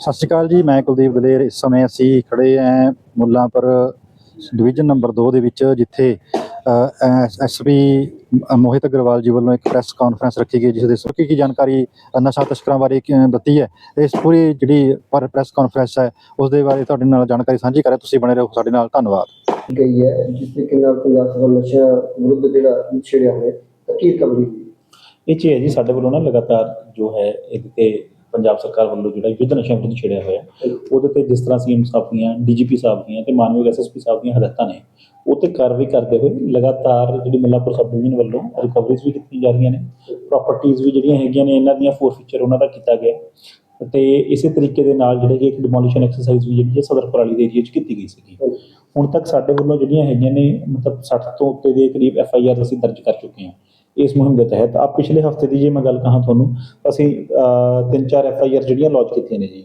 ਸਤਿ ਸ਼੍ਰੀ ਅਕਾਲ ਜੀ ਮੈਂ ਕੁਲਦੀਪ ਦਲੇਰ। ਇਸ ਸਮੇਂ ਅਸੀਂ ਖੜੇ ਆਂ ਮੁੱਲਾਂਪੁਰ ਡਿਵੀਜ਼ਨ ਨੰਬਰ 2 ਦੇ ਵਿੱਚ ਜਿੱਥੇ ਐਸਪੀ ਮੋਹਿਤ ਅਗਰਵਾਲ ਜੀ ਵੱਲੋਂ ਇੱਕ ਪ੍ਰੈਸ ਕਾਨਫਰੰਸ ਰੱਖੀ ਗਈ ਜਿਸ ਦੇ ਸੁਰਖੀ ਕੀ ਜਾਣਕਾਰੀ ਨਸ਼ਾ ਤਸਕਰਾਂ ਬਾਰੇ ਦਿੱਤੀ ਹੈ। ਇਸ ਪੂਰੀ ਜਿਹੜੀ ਪਰ ਪ੍ਰੈਸ ਕਾਨਫਰੰਸ ਹੈ ਉਸ ਦੇ ਬਾਰੇ ਤੁਹਾਡੇ ਨਾਲ ਜਾਣਕਾਰੀ ਸਾਂਝੀ ਕਰਾਂ। ਤੁਸੀਂ ਬਣੇ ਰਹੋ ਸਾਡੇ ਨਾਲ। ਧੰਨਵਾਦ। ਗਈ ਹੈ ਜਿਸ ਤਰੀਕੇ ਨਾਲ ਪੰਜਾਬ ਸਰਕਾਰ ਨਸ਼ਾ ਵਿਰੁੱਧ ਜਿਹੜਾ ਛੇੜਿਆ ਹੋਇਆ ਤਾਂ ਕੀ ਕਬਲੀ ਇਹ 'ਚ ਹੈ ਜੀ ਸਾਡੇ ਵੱਲੋਂ ਨਾ ਲਗਾਤਾਰ ਜੋ ਹੈ ਇਹਦੇ ਤੇ ਪੰਜਾਬ ਸਰਕਾਰ ਵੱਲੋਂ ਜਿਹੜਾ ਯੁੱਧ ਨਸ਼ਿਆਂ ਵਿਰੁੱਧ ਛੇੜਿਆ ਹੋਇਆ ਉਹਦੇ ਤੇ ਜਿਸ ਤਰ੍ਹਾਂ ਸੀਐਮ ਸਾਹਿਬ ਦੀਆਂ ਡੀਜੀਪੀ ਸਾਹਿਬ ਦੀਆਂ ਤੇ ਮਾਨਯੋਗ ਐਸਐਸਪੀ ਸਾਹਿਬ ਦੀਆਂ ਹਦਾਇਤਾਂ ਨੇ ਉਹ ਤੇ ਕਾਰਵਾਈ ਕਰਦੇ ਹੋਏ ਲਗਾਤਾਰ ਜਿਹੜੀ ਮੁੱਲਾਂਪੁਰ ਸਬ ਡਿਵੀਜ਼ਨ ਵੱਲੋਂ ਰਿਕਵਰੀਜ਼ ਵੀ ਕੀਤੀਆਂ ਜਾ ਰਹੀਆਂ ਨੇ ਪ੍ਰਾਪਰਟੀਆਂ ਵੀ ਜਿਹੜੀਆਂ ਹੈਗੀਆਂ ਨੇ ਇਹਨਾਂ ਦੀਆਂ ਫੋਰਫੀਚਰ ਉਹਨਾਂ ਦਾ ਕੀਤਾ ਗਿਆ। ਤੇ ਇਸੇ ਤਰੀਕੇ ਦੇ ਨਾਲ ਜਿਹੜੇ ਕਿ ਇੱਕ ਡਿਮੋਲੀਸ਼ਨ ਐਕਸਰਸਾਈਜ਼ ਵੀ ਜਿਹੜੀ ਹੈ ਸਦਰ ਪਰਾਲੀ ਦੇ ਏਰੀਆ 'ਚ ਕੀਤੀ ਗਈ ਸੀਗੀ। ਹੁਣ ਤੱਕ ਸਾਡੇ ਵੱਲੋਂ ਜਿਹੜੀਆਂ ਹੈਗੀਆਂ ਨੇ ਮਤਲਬ 60 ਤੋਂ ਉੱਤੇ ਦੇ ਕਰੀਬ ਐਫ ਆਈ ਆਰ ਅਸੀਂ ਦਰਜ ਕਰ ਚੁੱਕੇ ਹਾਂ। ਇਸ ਮੁਹਿੰਮ ਦੇ ਤਹਿਤ। ਆ ਪਿਛਲੇ ਹਫ਼ਤੇ ਦੀ ਜੇ ਮੈਂ ਗੱਲ ਕਹਾਂ ਤੁਹਾਨੂੰ, ਅਸੀਂ ਤਿੰਨ ਚਾਰ ਐਫ ਆਈ ਆਰ ਜਿਹੜੀਆਂ ਲਾਂਚ ਕੀਤੀਆਂ ਨੇ ਜੀ,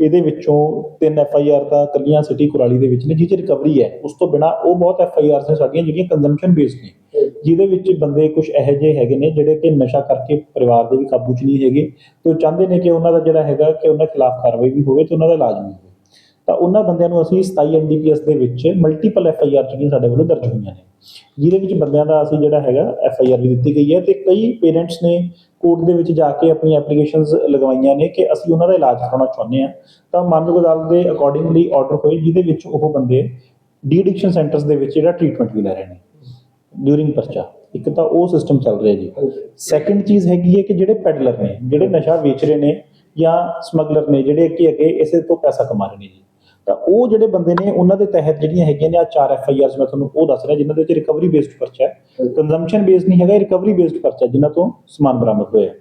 ਇਹਦੇ ਵਿੱਚੋਂ ਤਿੰਨ ਐਫ ਆਈ ਆਰ ਤਾਂ ਕੱਲੀਆਂ ਸਿਟੀ ਕੁਰਾਲੀ ਦੇ ਵਿੱਚ ਨੇ, ਜਿਹਦੇ ਰਿਕਵਰੀ ਹੈ। ਉਸ ਤੋਂ ਬਿਨਾ ਉਹ ਬਹੁਤ ਐਫ ਆਈ ਆਰਸ ਨੇ ਸਾਡੀਆਂ ਜਿਹੜੀਆਂ ਕੰਜ਼ੰਪਸ਼ਨ ਬੇਸਡ ਨੇ, ਜਿਹਦੇ ਵਿੱਚ ਬੰਦੇ ਕੁਝ ਇਹੋ ਜਿਹੇ ਹੈਗੇ ਨੇ ਜਿਹੜੇ ਕਿ ਨਸ਼ਾ ਕਰਕੇ ਪਰਿਵਾਰ ਦੇ ਵੀ ਕਾਬੂ 'ਚ ਨਹੀਂ ਹੈਗੇ ਤੇ ਉਹ ਚਾਹੁੰਦੇ ਨੇ ਕਿ ਉਹਨਾਂ ਦਾ ਜਿਹੜਾ ਹੈਗਾ ਕਿ ਉਹਨਾਂ ਖਿਲਾਫ ਕਾਰਵਾਈ ਵੀ ਹੋਵੇ ਤੇ ਉਹਨਾਂ ਦਾ ਇਲਾਜ ਵੀ ਹੋਵੇ। ਤਾਂ ਉਹਨਾਂ ਬੰਦਿਆਂ ਨੂੰ ਅਸੀਂ 27 ਐਨਡੀਪੀਐਸ ਦੇ ਵਿੱਚ ਮਲਟੀਪਲ ਐਫ ਆਈ ਆਰ ਜਿਹੜੀਆਂ ਸਾਡੇ ਵੱਲੋਂ ਦਰਜ ਹੋਈਆਂ ਨੇ। ਜਿਹਦੇ ਵਿੱਚ ਬੰਦਿਆਂ ਦਾ ਅਸੀਂ ਜਿਹੜਾ ਹੈਗਾ ਐਫ ਆਈ ਆਰ ਵੀ ਦਿੱਤੀ ਗਈ ਹੈ ਤੇ ਕਈ ਪੇਰੈਂਟਸ ਨੇ ਕੋਰਟ ਦੇ ਵਿੱਚ ਜਾ ਕੇ ਆਪਣੀ ਐਪਲੀਕੇਸ਼ਨਸ ਲਗਵਾਈਆਂ ਨੇ ਕਿ ਅਸੀਂ ਉਹਨਾਂ ਦਾ ਇਲਾਜ ਕਰਾਉਣਾ ਚਾਹੁੰਦੇ ਹਾਂ। ਤਾਂ ਮਾਨਯੋਗ ਅਦਾਲਤ ਦੇ ਅਕੋਰਡਿੰਗਲੀ ਆਰਡਰ ਹੋਏ ਜਿਹਦੇ ਵਿੱਚ ਉਹ ਬੰਦੇ ਡੀ ਐਡਿਕਸ਼ਨ ਸੈਂਟਰਸ ਦੇ ਵਿੱਚ ਜਿਹੜਾ ਟ੍ਰੀਟਮੈਂਟ ਵੀ ਲੈ ਰਹੇ ਨੇ ਡਿਊਰਿੰਗ ਪਰਚਾ। ਇੱਕ ਤਾਂ ਉਹ ਸਿਸਟਮ ਚੱਲ ਰਿਹਾ ਜੀ। ਸੈਕੰਡ ਚੀਜ਼ ਹੈਗੀ ਹੈ ਕਿ ਜਿਹੜੇ ਪੈਡਲਰ ਨੇ ਜਿਹੜੇ ਨਸ਼ਾ ਵੇਚ ਰਹੇ ਨੇ ਜਾਂ ਸਮਗਲਰ ਨੇ ਜਿਹੜੇ ਕਿ ਅੱਗੇ ਇਸੇ ਤੋਂ ਪੈਸਾ ਕਮਾ ਰਹੇ ਨੇ ਜੀ। ਤਾਂ ਉਹ ਜਿਹੜੇ ਬੰਦੇ ਨੇ ਉਹਨਾਂ ਦੇ ਤਹਿਤ ਜਿਹੜੀਆਂ ਹੈਗੀਆਂ ਨੇ ਆ ਚਾਰ ਐਫ ਆਈ ਆਰਸ ਮੈਂ ਤੁਹਾਨੂੰ ਉਹ ਦੱਸ ਰਿਹਾ, ਜਿਨ੍ਹਾਂ ਦੇ ਵਿੱਚ ਰਿਕਵਰੀ ਬੇਸਡ ਪਰਚਾ ਹੈ। ਕੰਜ਼ੰਪਸ਼ਨ ਬੇਸਡ ਨਹੀਂ ਹੈਗਾ ਰਿਕਵਰੀ ਬੇਸਡ ਪਰਚਾ ਜਿਨ੍ਹਾਂ ਤੋਂ ਸਮਾਨ ਬਰਾਮਦ ਹੋਇਆ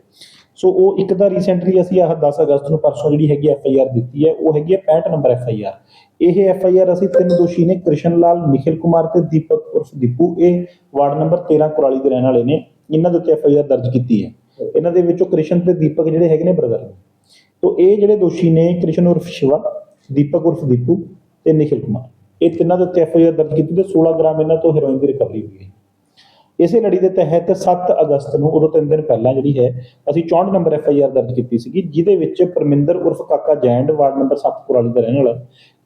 ਸੋ ਉਹ ਇੱਕ ਤਾਂ ਰੀਸੈਂਟਲੀ ਅਸੀਂ ਆਹ 10 ਅਗਸਤ ਨੂੰ ਪਰਸੋਂ ਜਿਹੜੀ ਹੈਗੀ ਐਫ ਆਈ ਆਰ ਦਿੱਤੀ ਹੈ, ਉਹ ਹੈਗੀ ਹੈ 65 ਨੰਬਰ ਐਫ ਆਈ ਆਰ ਇਹ ਐਫ ਆਈ ਆਰ ਅਸੀਂ ਤਿੰਨ ਦੋਸ਼ੀ ਨੇ ਕ੍ਰਿਸ਼ਨ ਲਾਲ ਨਿਖਿਲ ਕੁਮਾਰ ਤੇ ਦੀਪਕ ਉਰਫ ਦੀਪੂ। ਇਹ ਵਾਰਡ ਨੰਬਰ 13 ਕੁਰਾਲੀ ਦੇ ਰਹਿਣ ਵਾਲੇ ਨੇ, ਇਹਨਾਂ ਦੇ ਉੱਤੇ ਐਫ ਆਈ ਆਰ ਦਰਜ ਕੀਤੀ ਹੈ। ਇਹਨਾਂ ਦੇ ਵਿੱਚੋਂ ਕ੍ਰਿਸ਼ਨ ਤੇ ਦੀਪਕ ਜਿਹੜੇ ਹੈਗੇ ਨੇ ਬ੍ਰਦਰ ਨੇ। ਤੋ ਇਹ ਜਿਹੜੇ ਦੋਸ਼ੀ ਨੇ, ਕ੍ਰਿਸ਼ਨ ਉਰਫ ਸ਼ਿਵਾ ਦੀਪਕ ਉਰਫ ਦੀਪੂ ਤੇ ਨਿਖਿਲ ਕੁਮਾਰ। ਇਹ ਤਿੰਨਾਂ ਦੇ ਉੱਤੇ ਐਫ ਦਰਜ ਕੀਤੀ ਤੇ 16 ਗ੍ਰਾਮ ਇਹਨਾਂ ਤੋਂ ਹੈਰੋਇਨ ਦੀ ਰਿਕਵਰੀ ਹੋਈ ਹੈ। ਇਸੇ ਲੜੀ ਦੇ ਤਹਿਤ 7 ਅਗਸਤ ਨੂੰ, ਉਦੋਂ ਤਿੰਨ ਦਿਨ ਪਹਿਲਾਂ ਜਿਹੜੀ ਹੈ, ਅਸੀਂ 64 ਨੰਬਰ ਐਫ ਆਰ ਦਰਜ ਕੀਤੀ ਸੀਗੀ, ਜਿਹਦੇ ਵਿੱਚ ਪਰਮਿੰਦਰ ਉਰਫ ਕਾਕਾ ਜੈਂਡ ਵਾਰਡ ਨੰਬਰ 7 ਕੁਰਾਲੀ ਦਾ ਰਹਿਣ ਵਾਲਾ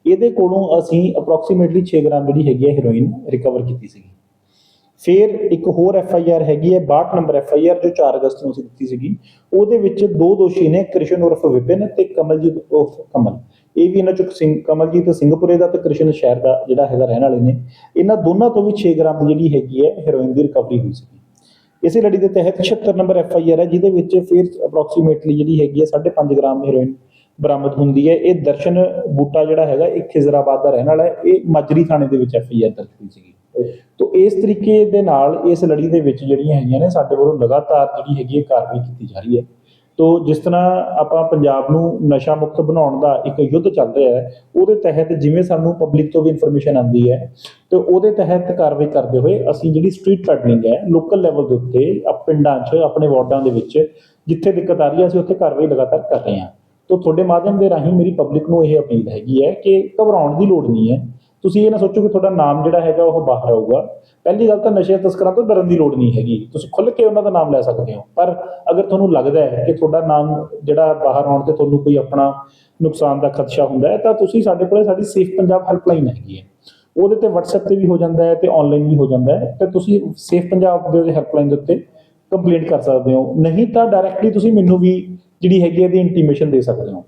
ਇਹਦੇ ਕੋਲੋਂ ਅਸੀਂ ਅਪਰੋਕਸੀਮੇਟਲੀ 6 ਗ੍ਰਾਮ ਜਿਹੜੀ ਹੈਗੀ ਹੈ ਹੈਰੋਇਨ ਰਿਕਵਰ ਕੀਤੀ ਸੀਗੀ। ਫਿਰ ਇੱਕ ਹੋਰ ਐਫ ਆਈ ਆਰ ਹੈਗੀ ਹੈ 62 ਨੰਬਰ ਐਫ ਆਈ ਆਰ ਜੋ 4 ਅਗਸਤ ਨੂੰ ਅਸੀਂ ਦਿੱਤੀ ਸੀਗੀ, ਉਹਦੇ ਵਿੱਚ ਦੋ ਦੋਸ਼ੀ ਨੇ, ਕ੍ਰਿਸ਼ਨ ਉਰਫ ਵਿਪਿਨ ਤੇ ਕਮਲਜੀਤ ਉਰਫ ਕਮਲ। ਇਹ ਵੀ ਇਹਨਾਂ ਚੋਂ ਸਿੰਘ, ਕਮਲਜੀਤ ਸਿੰਘਪੁਰੇ ਦਾ ਤੇ ਕ੍ਰਿਸ਼ਨ ਸ਼ਹਿਰ ਦਾ ਜਿਹੜਾ ਹੈਗਾ ਰਹਿਣ ਵਾਲੇ ਨੇ। ਇਹਨਾਂ ਦੋਨਾਂ ਤੋਂ ਵੀ 6 ਗ੍ਰਾਮ ਦੀ ਜਿਹੜੀ ਹੈਗੀ ਹੈ ਹੈਰੋਇਨ ਦੀ ਰਿਕਵਰੀ ਹੋਈ ਸੀ ਇਸੇ ਲੜੀ ਦੇ ਤਹਿਤ 76 ਨੰਬਰ ਐਫ ਆਈ ਆਰ ਹੈ, ਜਿਹਦੇ ਵਿੱਚ ਫਿਰ ਅਪਰੋਕਸੀਮੇਟਲੀ ਜਿਹੜੀ ਹੈਗੀ ਹੈ 5.5 ਗ੍ਰਾਮ ਹੈਰੋਇਨ ਬਰਾਮਦ ਹੁੰਦੀ ਹੈ। ਇਹ ਦਰਸ਼ਨ ਬੂਟਾ ਜਿਹੜਾ ਹੈਗਾ, ਇਹ ਖਿਜ਼ਰਾਬਾਦ ਦਾ ਰਹਿਣ ਵਾਲਾ ਹੈ। ਇਹ ਮਾਜਰੀ ਥਾਣੇ ਦੇ ਵਿੱਚ ਐਫ ਆਈ ਆਰ ਦਰਜ ਹੋਈ ਸੀਗੀ। ਤੋ ਇਸ ਤਰੀਕੇ ਦੇ ਨਾਲ ਇਸ ਲੜੀ ਦੇ ਵਿੱਚ ਜਿਹੜੀਆਂ ਹੈਗੀਆਂ ਨੇ, ਸਾਡੇ ਵੱਲੋਂ ਲਗਾਤਾਰ ਜਿਹੜੀ ਹੈਗੀ ਹੈ ਕਾਰਵਾਈ ਕੀਤੀ ਜਾ ਰਹੀ ਹੈ। ਤੋ ਜਿਸ ਤਰ੍ਹਾਂ ਆਪਾਂ ਪੰਜਾਬ ਨੂੰ ਨਸ਼ਾ ਮੁਕਤ ਬਣਾਉਣ ਦਾ ਇੱਕ ਯੁੱਧ ਚੱਲ ਰਿਹਾ ਹੈ, ਉਹਦੇ ਤਹਿਤ ਜਿਵੇਂ ਸਾਨੂੰ ਪਬਲਿਕ ਤੋਂ ਵੀ ਇਨਫੋਰਮੇਸ਼ਨ ਆਉਂਦੀ ਹੈ, ਤੇ ਉਹਦੇ ਤਹਿਤ ਕਾਰਵਾਈ ਕਰਦੇ ਹੋਏ ਅਸੀਂ ਜਿਹੜੀ ਸਟਰੀਟ ਪੈਡਲਿੰਗ ਹੈ ਲੋਕਲ ਲੈਵਲ ਦੇ ਉੱਤੇ ਆ ਪਿੰਡਾਂ 'ਚ, ਆਪਣੇ ਵਾਰਡਾਂ ਦੇ ਵਿੱਚ ਜਿੱਥੇ ਦਿੱਕਤ ਆ ਰਹੀ ਹੈ, ਅਸੀਂ ਉੱਥੇ ਕਾਰਵਾਈ ਲਗਾਤਾਰ ਕਰ ਰਹੇ ਹਾਂ। ਤੋ ਤੁਹਾਡੇ ਮਾਧਿਅਮ ਦੇ ਰਾਹੀਂ ਮੇਰੀ ਪਬਲਿਕ ਨੂੰ ਇਹ ਅਪੀਲ ਹੈਗੀ ਹੈ ਕਿ ਘਬਰਾਉਣ ਦੀ ਲੋੜ ਨਹੀਂ ਹੈ। ਤੁਸੀਂ ਇਹ ਨਾ ਸੋਚੋ ਕਿ ਤੁਹਾਡਾ ਨਾਮ ਜਿਹੜਾ ਹੈਗਾ ਉਹ ਬਾਹਰ ਆਊਗਾ। ਪਹਿਲੀ ਗੱਲ ਤਾਂ ਨਸ਼ੇ ਤਸਕਰਾਂ ਤੋਂ ਡਰਨ ਦੀ ਲੋੜ ਨਹੀਂ ਹੈਗੀ। ਤੁਸੀਂ ਖੁੱਲ੍ਹ ਕੇ ਉਹਨਾਂ ਦਾ ਨਾਮ ਲੈ ਸਕਦੇ ਹੋ। ਪਰ ਅਗਰ ਤੁਹਾਨੂੰ ਲੱਗਦਾ ਹੈ ਕਿ ਤੁਹਾਡਾ ਨਾਮ ਜਿਹੜਾ ਬਾਹਰ ਆਉਣ ਤੇ ਤੁਹਾਨੂੰ ਕੋਈ ਆਪਣਾ ਨੁਕਸਾਨ ਦਾ ਖਦਸ਼ਾ ਹੁੰਦਾ ਹੈ, ਤਾਂ ਤੁਸੀਂ ਸਾਡੇ ਕੋਲੇ ਸਾਡੀ ਸੇਫ ਪੰਜਾਬ ਹੈਲਪਲਾਈਨ ਹੈਗੀ ਹੈ। ਉਹਦੇ ਤੇ WhatsApp ਤੇ ਵੀ ਹੋ ਜਾਂਦਾ ਹੈ ਤੇ ਆਨਲਾਈਨ ਵੀ ਹੋ ਜਾਂਦਾ ਹੈ। ਤੇ ਤੁਸੀਂ ਸੇਫ ਪੰਜਾਬ ਦੇ ਹੈਲਪਲਾਈਨ ਦੇ ਉੱਤੇ ਕੰਪਲੇਂਟ ਕਰ ਸਕਦੇ ਹੋ। ਨਹੀਂ ਤਾਂ ਡਾਇਰੈਕਟਲੀ ਤੁਸੀਂ ਮੈਨੂੰ ਵੀ ਜਿਹੜੀ ਹੈਗੀ ਹੈ ਦੀ ਇੰਟੀਮੇਸ਼ਨ ਦੇ ਸਕਦੇ ਹੋ।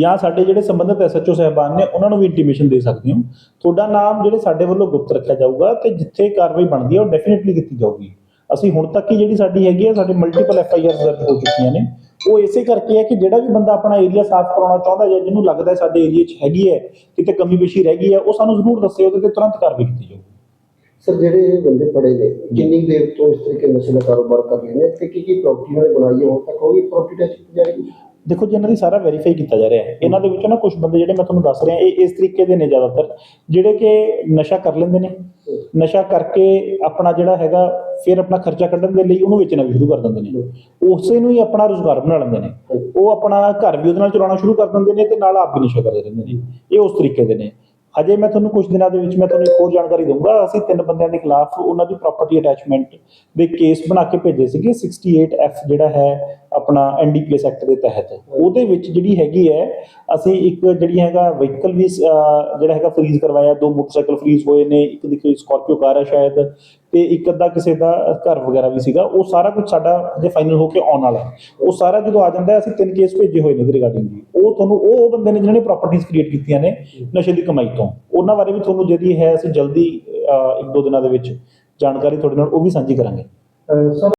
ਜਾਂ ਸਾਡੇ ਜਿਹੜੇ ਸੰਬੰਧਿਤ ਐਸਐਚਓ ਸਹਿਬਾਨ ਨੇ, ਉਹਨਾਂ ਨੂੰ ਵੀ ਇੰਟੀਮੇਸ਼ਨ ਦੇ ਸਕਦੇ ਹੋ। ਤੁਹਾਡਾ ਨਾਮ ਜਿਹੜੇ ਸਾਡੇ ਵੱਲੋਂ ਗੁਪਤ ਰੱਖਿਆ ਜਾਊਗਾ ਤੇ ਜਿੱਥੇ ਕਾਰਵਾਈ ਬਣਦੀ ਹੈ, ਉਹ ਡੈਫੀਨਿਟਲੀ ਕੀਤੀ ਜਾਊਗੀ। ਅਸੀਂ ਹੁਣ ਤੱਕ ਹੀ ਜਿਹੜੀ ਸਾਡੀ ਹੈਗੀ ਹੈ, ਸਾਡੇ ਮਲਟੀਪਲ ਐਫ ਆਈ ਆਰ ਦਰਜ ਹੋ ਚੁੱਕੀਆਂ ਨੇ। ਉਹ ਇਸੇ ਕਰਕੇ ਹੈ ਕਿ ਜਿਹੜਾ ਵੀ ਬੰਦਾ ਆਪਣਾ ਏਰੀਆ ਸਾਫ਼ ਕਰਾਉਣਾ ਚਾਹੁੰਦਾ ਜਾਂ ਜਿਹਨੂੰ ਲੱਗਦਾ ਹੈ ਸਾਡੇ ਏਰੀਆ 'ਚ ਹੈਗੀ ਹੈ, ਕਿਤੇ ਕਮੀ ਪੇਸ਼ੀ ਰਹਿ ਗਈ ਹੈ, ਉਹ ਸਾਨੂੰ ਜ਼ਰੂਰ ਦੱਸੇ ਉਹਦੇ ਤੇ ਤੁਰੰਤ ਕਾਰਵਾਈ ਕੀਤੀ ਜਾਊਗੀ। ਸਰ, ਜਿਹੜੇ ਇਹ ਬੰਦੇ ਫੜੇ ਨੇ ਕਿੰਨੀ ਦੇਰ ਤੋਂ ਇਸ ਤਰੀਕੇ ਨਸ਼ੇ ਦਾ ਕਾਰੋਬਾਰ ਕਰ ਰਹੇ ਨੇ ਤੇ ਕੀ ਕੀ ਪ੍ਰਾਪਰਟੀ ਉਹਨਾਂ ਨੇ ਬਣਾਈ ਹੈ, ਹੁਣ ਤੱਕ ਉਹ ਵੀ ਪ੍ਰਾਪਰਟੀ ਟੈਕਸ ਕੀਤੀ ਜਾ ਰਹੀ ਹੈ ਦੇਖੋ ਜੀ, ਇਹਨਾਂ ਦੀ ਸਾਰਾ ਵੈਰੀਫਾਈ ਕੀਤਾ ਜਾ ਰਿਹਾ ਹੈ। ਇਹਨਾਂ ਦੇ ਵਿੱਚੋਂ ਨਾ ਕੁਝ ਬੰਦੇ ਜਿਹੜੇ ਮੈਂ ਤੁਹਾਨੂੰ ਦੱਸ ਰਿਹਾ, ਇਹ ਇਸ ਤਰੀਕੇ ਦੇ ਨੇ ਜ਼ਿਆਦਾਤਰ, ਜਿਹੜੇ ਕਿ ਨਸ਼ਾ ਕਰ ਲੈਂਦੇ ਨੇ। ਨਸ਼ਾ ਕਰਕੇ ਆਪਣਾ ਜਿਹੜਾ ਹੈਗਾ, ਫਿਰ ਆਪਣਾ ਖਰਚਾ ਕੱਢਣ ਦੇ ਲਈ ਉਹਨੂੰ ਵੇਚਣਾ ਵੀ ਸ਼ੁਰੂ ਕਰ ਦਿੰਦੇ ਨੇ। ਉਸੇ ਨੂੰ ਹੀ ਆਪਣਾ ਰੋਜ਼ਗਾਰ ਬਣਾ ਲੈਂਦੇ ਨੇ। ਉਹ ਆਪਣਾ ਘਰ ਵੀ ਉਹਦੇ ਨਾਲ ਚਲਾਉਣਾ ਸ਼ੁਰੂ ਕਰ ਦਿੰਦੇ ਨੇ ਤੇ ਨਾਲ ਆਪ ਵੀ ਨਸ਼ਾ ਕਰਦੇ ਰਹਿੰਦੇ ਨੇ। ਇਹ ਉਸ ਤਰੀਕੇ ਦੇ ਨੇ। ਹਜੇ ਮੈਂ ਤੁਹਾਨੂੰ ਕੁਝ ਦਿਨਾਂ ਦੇ ਵਿੱਚ ਮੈਂ ਤੁਹਾਨੂੰ ਇੱਕ ਹੋਰ ਜਾਣਕਾਰੀ ਦਊਂਗਾ। ਅਸੀਂ ਤਿੰਨ ਬੰਦਿਆਂ ਦੇ ਖਿਲਾਫ ਉਹਨਾਂ ਦੀ ਪ੍ਰਾਪਰਟੀ ਅਟੈਚਮੈਂਟ ਦੇ ਕੇਸ ਬਣਾ ਕੇ ਭੇਜੇ ਸੀਗੇ। 68F ਜਿਹੜਾ ਹੈ ਆਪਣਾ ਐਨਡੀਪੀਐਸ ਐਕਟ ਦੇ ਤਹਿਤ। ਉਹਦੇ ਵਿੱਚ ਜਿਹੜੀ ਹੈਗੀ ਹੈ, ਅਸੀਂ ਇੱਕ ਜਿਹੜੀ ਹੈਗਾ ਵਹੀਕਲ ਵੀ ਜਿਹੜਾ ਹੈਗਾ ਫਰੀਜ਼ ਕਰਵਾਇਆ। ਦੋ ਮੋਟਰਸਾਈਕਲ ਫਰੀਜ਼ ਹੋਏ ਨੇ, ਇੱਕ ਦੀ ਕੋਈ ਸਕਾਰਪੀਓ ਕਾਰ ਹੈ ਸ਼ਾਇਦ ਤੇ ਇੱਕ ਅੱਧਾ ਕਿਸੇ ਦਾ ਘਰ ਵਗੈਰਾ ਵੀ ਸੀਗਾ। ਉਹ ਸਾਰਾ ਕੁਝ ਸਾਡਾ ਜੇ ਫਾਈਨਲ ਹੋ ਕੇ ਆਉਣ ਵਾਲਾ ਉਹ ਸਾਰਾ ਜਦੋਂ ਆ ਜਾਂਦਾ ਅਸੀਂ ਤਿੰਨ ਕੇਸ ਭੇਜੇ ਹੋਏ ਨੇ ਰਿਗਾਰਡਿੰਗ ਜੀ। ਉਹ ਤੁਹਾਨੂੰ ਉਹ ਉਹ ਬੰਦੇ ਨੇ ਜਿਨ੍ਹਾਂ ਨੇ ਪ੍ਰਾਪਰਟੀਆਂ ਕ੍ਰੀਏਟ ਕੀਤੀਆਂ ਨੇ ਨਸ਼ੇ ਦੀ ਕਮਾਈ ਤੋਂ। ਉਹਨਾਂ ਬਾਰੇ ਵੀ ਤੁਹਾਨੂੰ ਜਿਹੜੀ ਹੈ ਅਸੀਂ ਜਲਦੀ ਇੱਕ ਦੋ ਦਿਨਾਂ ਦੇ ਵਿੱਚ ਜਾਣਕਾਰੀ ਤੁਹਾਡੇ ਨਾਲ ਉਹ ਵੀ ਸਾਂਝੀ ਕਰਾਂਗੇ। ਸਰ